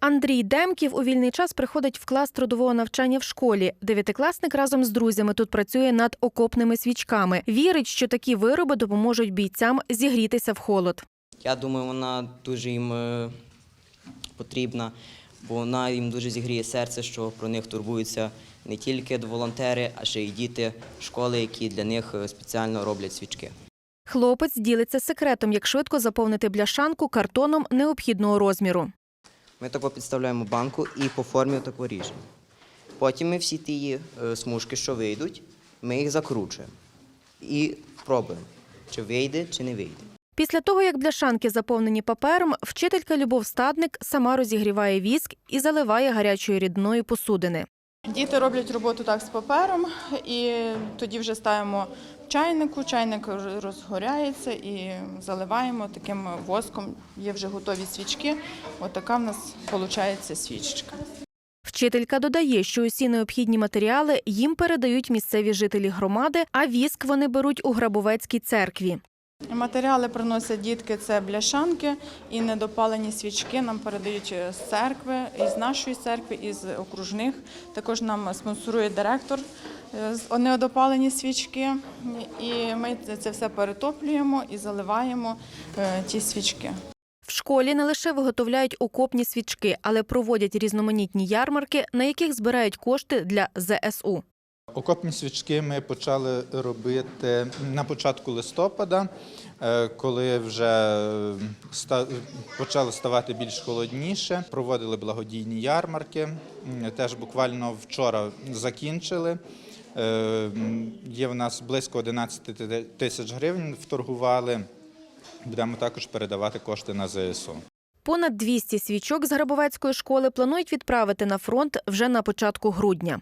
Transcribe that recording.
Андрій Демків у вільний час приходить в клас трудового навчання в школі. Дев'ятикласник разом з друзями тут працює над окопними свічками. Вірить, що такі вироби допоможуть бійцям зігрітися в холод. Я думаю, вона дуже їм е, потрібна, бо вона їм дуже зігріє серце, що про них турбуються не тільки волонтери, а ще й діти школи, які для них е, спеціально роблять свічки. Хлопець ділиться секретом, як швидко заповнити бляшанку картоном необхідного розміру. Ми тако підставляємо банку і по формі тако ріжемо. Потім ми всі ті е, смужки, що вийдуть, ми їх закручуємо і пробуємо, чи вийде, чи не вийде. Після того, як бляшанки заповнені папером, вчителька Любов Стадник сама розігріває віск і заливає гарячою рідною посудини. Діти роблять роботу так з папером, і тоді вже ставимо в чайнику, чайник розгоряється і заливаємо таким воском. Є вже готові свічки. Отака в нас виходить свічечка. Вчителька додає, що усі необхідні матеріали їм передають місцеві жителі громади, а віск вони беруть у Грабовецькій церкві. Матеріали приносять дітки це бляшанки і недопалені свічки. Нам передають з церкви, із нашої церкви, із окружних. Також нам спонсорує директор е, недопалені свічки. І ми це- це все перетоплюємо і заливаємо е, ті свічки. В школі не лише виготовляють окопні свічки, але проводять різноманітні ярмарки, на яких збирають кошти для ЗСУ. Окопні свічки ми почали робити на початку листопада, е, коли вже е, почало ставати більш холодніше. Проводили благодійні ярмарки. Теж буквально вчора закінчили. Е, Є в нас близько 11 тисяч гривень вторгували. Будемо також передавати кошти на ЗСУ. Понад 200 свічок з Грабовецької школи планують відправити на фронт вже на початку грудня.